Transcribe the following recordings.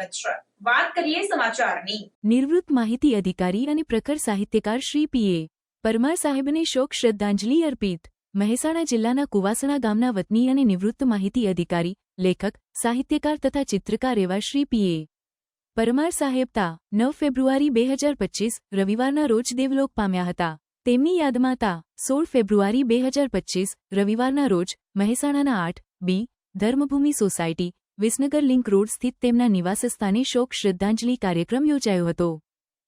સ્વાગત છે. વાત કરીએ સમાચારની. નિવૃત્ત માહિતી અધિકારી અને પ્રખર સાહિત્યકાર શ્રી પીએ પરમાર સાહેબને શોક શ્રદ્ધાંજલિ અર્પિત. મહેસાણા જિલ્લાના કુવાસણા ગામના વતની અને નિવૃત્ત માહિતી અધિકારી, લેખક, સાહિત્યકાર તથા ચિત્રકાર એવા શ્રી પીએ પરમાર સાહેબ તા નવ ફેબ્રુઆરી બે હજાર પચીસ, રવિવારના રોજ દેવલોક પામ્યા હતા. તેમની યાદમાં તા સોળ ફેબ્રુઆરી બે હજાર પચીસ, રવિવારના રોજ મહેસાણાના આઠ, B, ધર્મભૂમિ society Visnagar link road સ્થિત તેમના નિવાસસ્થાને શોક શ્રદ્ધાંજલિ કાર્યક્રમ યોજાયો હતો.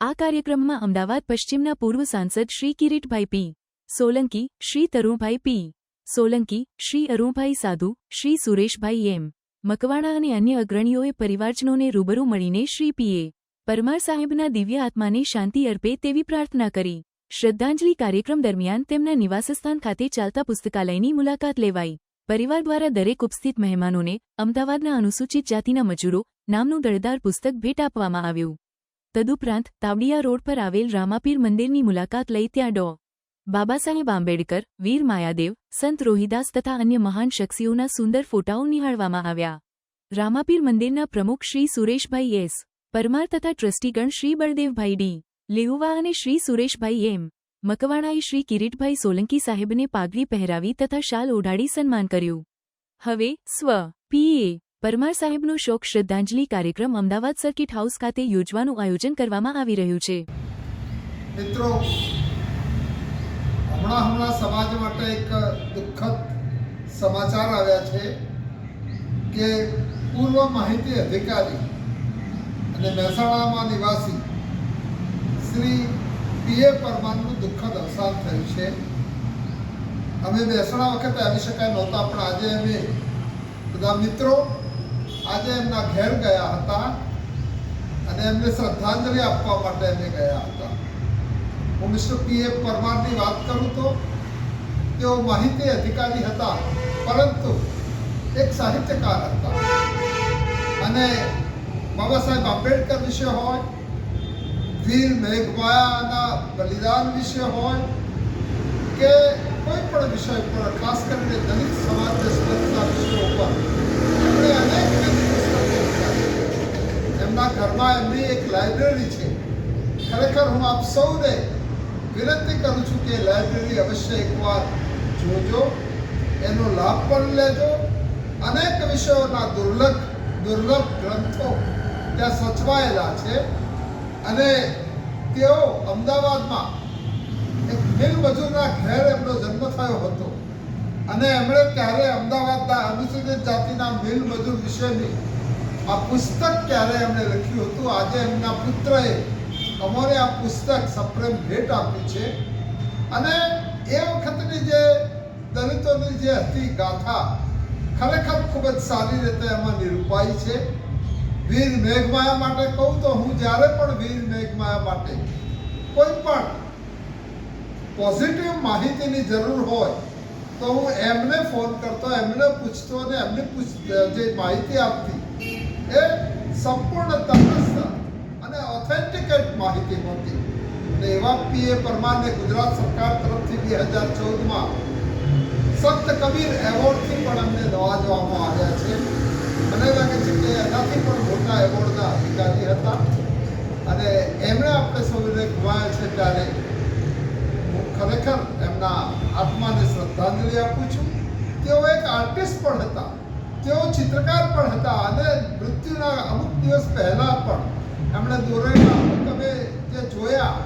આ કાર્યક્રમમાં અમદાવાદ પશ્ચિમના પૂર્વ સાંસદ શ્રી કિરીટભાઈ પી. સોલંકી, શ્રી તરુણભાઈ પી. સોલંકી, શ્રી અરુણભાઈ સાધુ, શ્રી સુરેશભાઈ એમ. મકવાણા અને અન્ય અગ્રણીઓએ પરિવારજનોને રૂબરૂ મળીને શ્રી પીએ પરમાર સાહેબના દિવ્ય આત્માને શાંતિ અર્પે તેવી પ્રાર્થના કરી. શ્રદ્ધાંજલિ કાર્યક્રમ દરમિયાન તેમના નિવાસસ્થાન ખાતે ચાલતા પુસ્તકાલયની મુલાકાત લેવાઈ. પરિવાર દ્વારા દરેક ઉપસ્થિત મહેમાનોને અમદાવાદના અનુસૂચિત જાતિના મજૂરો નામનું દળદાર પુસ્તક ભેટ આપવામાં આવ્યું. તદુપરાંત તાવડિયા રોડ પર આવેલ રામાપીર મંદિરની મુલાકાત લઈ ત્યાં ડો. બાબાસાહેબ આંબેડકર, વીર માયાદેવ, સંત રોહિદાસ તથા અન્ય મહાન શખ્સીઓના સુંદર ફોટાઓ નિહાળવામાં આવ્યા. રામાપીર મંદિરના પ્રમુખ શ્રી સુરેશભાઈ એસ. પરમાર તથા ટ્રસ્ટીગણ શ્રી બળદેવભાઈ ડી. લેઉવા અને શ્રી સુરેશભાઈ એમ. મકવાણાએ શ્રી કિરીટભાઈ સોલંકી સાહેબને પાઘડી પહેરાવી તથા શાલ ઓઢાડી સન્માન કર્યું. હવે, સ્વ પીએ પરમાર સાહેબનો શોક શ્રદ્ધાંજલિ કાર્યક્રમ અમદાવાદ સર્કિટ હાઉસ ખાતે યોજવાનું આયોજન કરવામાં આવી રહ્યું છે. મિત્રો, હમણાં હમણાં સમાજ માટે એક દુઃખદ સમાચાર આવ્યા છે કે પૂર્વ માહિતી અધિકારી અને મહેસાણામાં નિવાસી શ્રી પીએ પરમારનું દુઃખદ અવસાન થયું છે. અમે બેસણા વખતે આવી શકાય નહોતા, પણ આજે અમે બધા મિત્રો આજે એમના ઘેર ગયા હતા અને એમને શ્રદ્ધાંજલિ આપવા માટે અમે ગયા હતા. હું મિસ્ટર પી એ પરમારની વાત કરું તો તેઓ માહિતી અધિકારી હતા, પરંતુ એક સાહિત્યકાર હતા. અને બાબા સાહેબ આંબેડકર વિશે હોય વીર મેઘમાયાના બલિદાન વિશે હોય કે કોઈ પણ વિષય પર, ખાસ કરીને દલિત સમાજને સ્વચ્છતા વિષયો ઉપર, એમણે અનેક એમના ઘરમાં એમની એક લાઇબ્રેરી છે. ખરેખર હું આપ સૌને વિનંતી કરું છું કે લાઇબ્રેરી અવશ્ય એકવાર જોજો. એનો લાભ પણ લેજો. અનેક વિષયોના દુર્લભ દુર્લભ ગ્રંથો ત્યાં સચવાયેલા છે. અને તેઓ અમદાવાદમાં એક મિલ મજૂરના ઘેર એમનો જન્મ થયો હતો. અને એમણે ત્યારે અમદાવાદના અનુસૂચિત જાતિના મિલ મજૂર વિશેની આ પુસ્તક ક્યારે એમણે લખ્યું હતું. આજે એમના પુત્રએ અમોને આ પુસ્તક સપ્રેમ ભેટ આપી છે. અને એ વખતની જે દલિતોની જે હતી ગાથા ખરેખર ખૂબ જ સારી રીતે એમાં નિરૂપાઈ છે. વીર મેઘમાયા માટે કહું તો હું જ્યારે પણ વીર મેઘમાયા માટે કોઈ પણ પોઝિટિવ માહિતીની જરૂર હોય તો હું એમને ફોન કરતો, એમને પૂછતો અને એમને પૂછ, જે માહિતી આપતી એ સંપૂર્ણ તટસ્થ અને ઓથેન્ટિકેટ માહિતી હતી. અને એવા પીએ પરમારને ગુજરાત સરકાર તરફથી બે હજાર ચૌદમાં સંત કબીર એવોર્ડથી પણ અમને નવાજવામાં આવ્યા છે. મને લાગે છે કે એનાથી પણ મોટા એવોર્ડના અધિકારી હતા. અને એમણે આપણે સૌને ગુમાવ્યા છે ત્યારે હું ખરેખર એમના આત્માને શ્રદ્ધાંજલિ આપું છું. તેઓ એક આર્ટિસ્ટ પણ હતા. તેઓ ચિત્રકાર પણ હતા અને મૃત્યુના અમુક દિવસ પહેલા પણ એમણે દોરેલા તમે જે જોયા,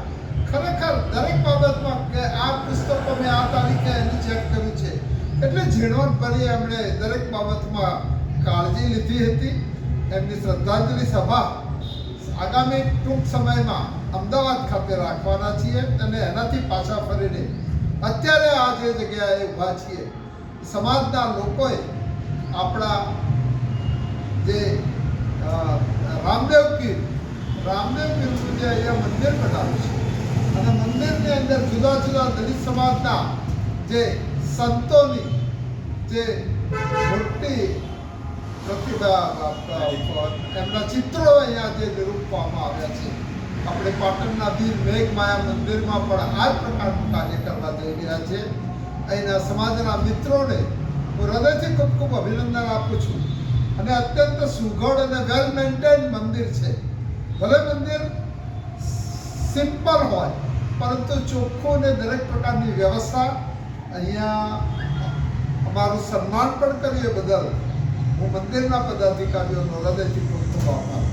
ખરેખર દરેક બાબતમાં કે આ પુસ્તકો મેં આ તારીખે એની ચેક કર્યું છે. એટલે ઝીણવટભરી એમણે દરેક બાબતમાં કાળજી લીધી હતી. એમની શ્રદ્ધાંજલિ સભા આગામી ટૂંક સમયમાં અમદાવાદ ખાતે રાખવાના છીએ અને એનાથી પાછા ફરીને અત્યારે આ જે જગ્યાએ ઊભા છીએ, સમાજના લોકોએ આપણા જે રામદેવ પીર, રામદેવ પીરનું જે અહીંયા મંદિર બનાવ્યું છે. અને મંદિરની અંદર જુદા જુદા દલિત સમાજના જે સંતોની જે મોટી એમના ચિત્રો અહીંયા જે નિરૂપવામાં આવ્યા છે. આપણે પાટણના મેઘમાયા મંદિરમાં પણ આ જ પ્રકારનું કાર્ય કરવા છે. અહીંના સમાજના મિત્રોને હું હૃદયથી ખૂબ ખૂબ અભિનંદન આપું છું. અને અત્યંત સુઘડ અને વેલ મંદિર છે. ભલે મંદિર સિમ્પલ હોય, પરંતુ ચોખ્ખું ને દરેક પ્રકારની વ્યવસ્થા અહીંયા અમારું સન્માન પણ કર્યું બદલ હું મંદિરના પદાધિકારીઓનો હૃદયથી ખૂબ ખૂબ આભાર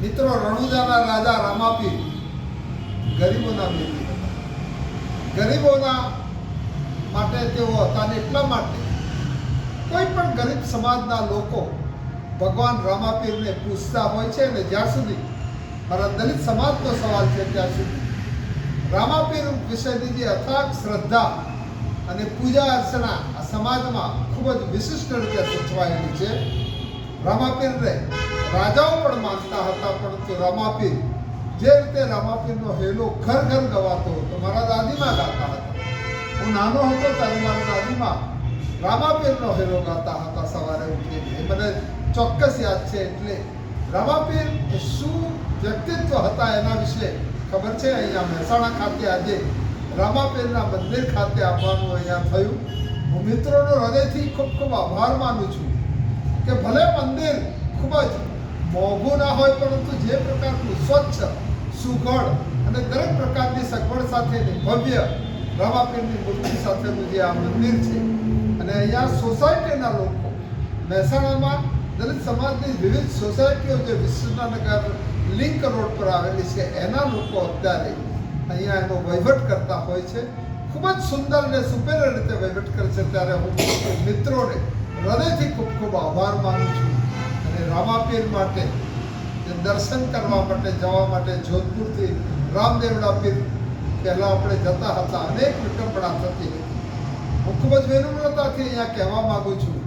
મિત્રો, રણુજાના રાજા રામાપીર ગરીબોના બેટી હતા. ગરીબોના માટે તેઓ હતા ને એટલા માટે કોઈ પણ ગરીબ સમાજના લોકો ભગવાન રામાપીરને પૂછતા હોય છે અને જ્યાં સુધી મારા દલિત સમાજનો સવાલ છે ત્યાં સુધી રામાપીર વિશેની જે અથાગ શ્રદ્ધા અને પૂજા અર્ચના આ સમાજમાં ખૂબ જ વિશિષ્ટ રીતે સૂચવાયેલી છે. રામાપીરને રાજાઓ પણ માનતા હતા, પરંતુ રામાપીર જે રીતે રામાપીરનો હેલો ઘર ઘર ગવાતો હતો, મારા દાદીમાં ગાતા હતા. હું નાનો હતો ત્યારે મારા દાદીમાં રામાપીરનો હેલો ગાતા હતા સવારે ઉઠીને. એ મને ચોક્કસ યાદ છે એટલે રામાપીર શું વ્યક્તિત્વ હતા એના વિશે ખબર છે? અહીંયા મહેસાણા ખાતે આજે રામાપીરના મંદિર ખાતે આપવાનું અહીંયા થયું. હું મિત્રોનો હૃદયથી ખૂબ ખૂબ આભાર માનું છું કે ભલે મંદિર ખૂબ જ મોંઘું ના હોય, પરંતુ જે પ્રકારનું સ્વચ્છ, સુઘડ અને દરેક પ્રકારની સગવડ સાથે ભવ્ય રામાપીરની મૂર્તિ સાથેનું જે આ મંદિર છે અને અહીંયા સોસાયટીના લોકો, મહેસાણામાં દલિત સમાજની વિવિધ સોસાયટીઓ જે વિશ્વનાનગર લિંક રોડ પર આવેલી છે, એના લોકો અત્યારે અહીંયા એનો વહીવટ કરતા હોય છે. ખૂબ જ સુંદર અને સુપેર રીતે વહીવટ કરે છે. ત્યારે હું મિત્રોને હૃદયથી ખૂબ ખૂબ આભાર માનું છું. અને રામાપીર માટે, જે દર્શન કરવા માટે, જવા માટે જોધપુરથી રામદેવડા પીર પહેલાં આપણે જતા હતા. અનેક વિટંબણા થતી હતી. હું ખૂબ જ વિનમ્રતાથી અહીંયા કહેવા માંગુ છું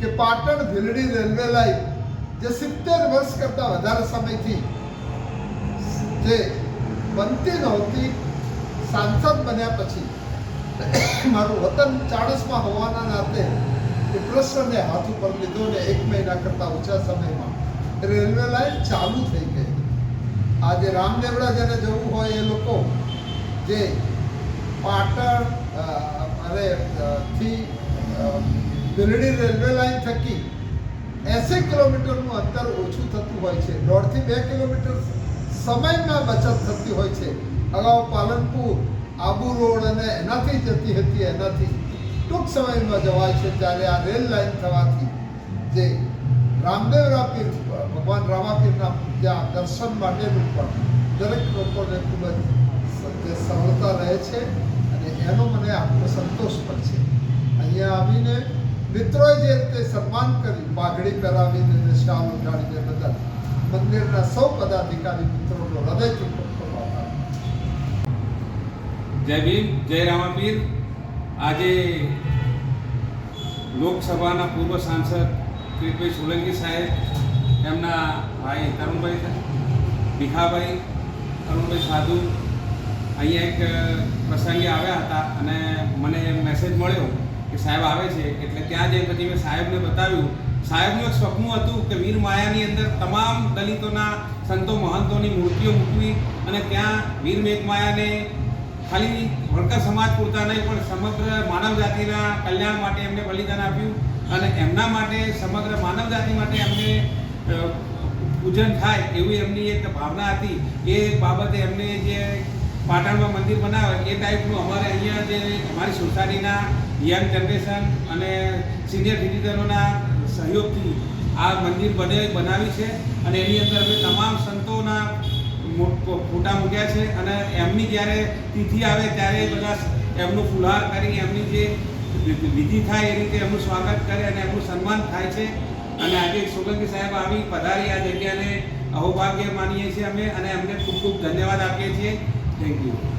કે પાટણ ભીલડી રેલવે લાઈન, જે સિત્તેર વર્ષ કરતાં વધારે સમયથી જે બનતી નહોતી સાંસદ બન્યા પછી. મારું વતન ચાળસમાં હોવાના નાતે એ પ્રશ્નને હાથ ઉપર લીધો ને એક મહિના કરતાં ઓછા સમયમાં રેલવે લાઈન ચાલુ થઈ ગઈ. આજે રામદેવડા જેને જવું હોય એ લોકો જે પાટણ અરે થી અ, રેલવે લાઈન થકી એસી કિલોમીટરનું અંતર ઓછું થતું હોય છે. દોઢથી બે કિલોમીટર સમયમાં બચત થતી હોય છે. અગાઉ પાલનપુર, આબુ રોડ અને એનાથી જતી હતી એનાથી ટૂંક સમયમાં જવાય છે ત્યારે આ રેલ લાઈન થવાથી જે રામદેવરા પીર, ભગવાન રામાપીરના ત્યાં દર્શન માટેનું પણ દરેક લોકોને ખૂબ જ સ- જે સરળતા રહે છે અને એનો મને આત્મ સંતોષ પણ છે. અહીંયા આવીને મિત્રોએ જે રીતે સન્માન કર્યું પાઘડી પહેરાવીને શાલ ઉઠાડીને બધા મંદિરના સૌ પદાધિકારી મિત્રોનો હૃદયથી ખૂબ જય ભીમ, જય રામાપીર. આજે લોકસભાના પૂર્વ સાંસદ કિરીટભાઈ સોલંકી સાહેબ એમના ભાઈ તરુણભાઈ ભીખાભાઈ તરુણભાઈ સાધુ અહીંયા એક પ્રસંગે આવ્યા હતા અને મને મેસેજ મળ્યો કે સાહેબ આવે છે, એટલે ત્યાં જઈ પછી મેં સાહેબને બતાવ્યું સાહેબનું એક સપનું હતું કે વીર માયાની અંદર તમામ દલિતોના, સંતો મહંતોની મૂર્તિઓ મૂકવી અને ત્યાં વીર મેઘમાયાને ખાલી વણકર સમાજ પૂરતા નહીં, પણ સમગ્ર માનવ જાતિના કલ્યાણ માટે એમને બલિદાન આપ્યું અને એમના માટે, સમગ્ર માનવ જાતિ માટે એમને પૂજન થાય એવી એમની એક ભાવના હતી. એ બાબતે એમને જે પાટણમાં મંદિર બનાવે એ ટાઈપનું અમારે અહીંયા જે અમારી સોસાયટીના યંગ જનરેશન અને સિનિયર સિટીઝનોના સહયોગથી આ મંદિર બને બનાવી છે અને એની અંદર અમે તમામ સંતોના ફોટા મૂક્યા છે અને એમની જ્યારે તિથિ આવે ત્યારે બધા એમનું ફુલહાર કરી એમની જે વિધિ- થાય એ રીતે એમનું સ્વાગત કરે અને એમનું સન્માન થાય છે. અને આજે સોલંકી સાહેબ આવી પધારી આ જગ્યાને. અહોભાગ્ય માનીએ છીએ અમે અને એમને ખૂબ ખૂબ ધન્યવાદ આપીએ છીએ. Thank you.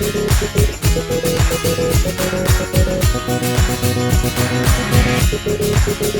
Thank you.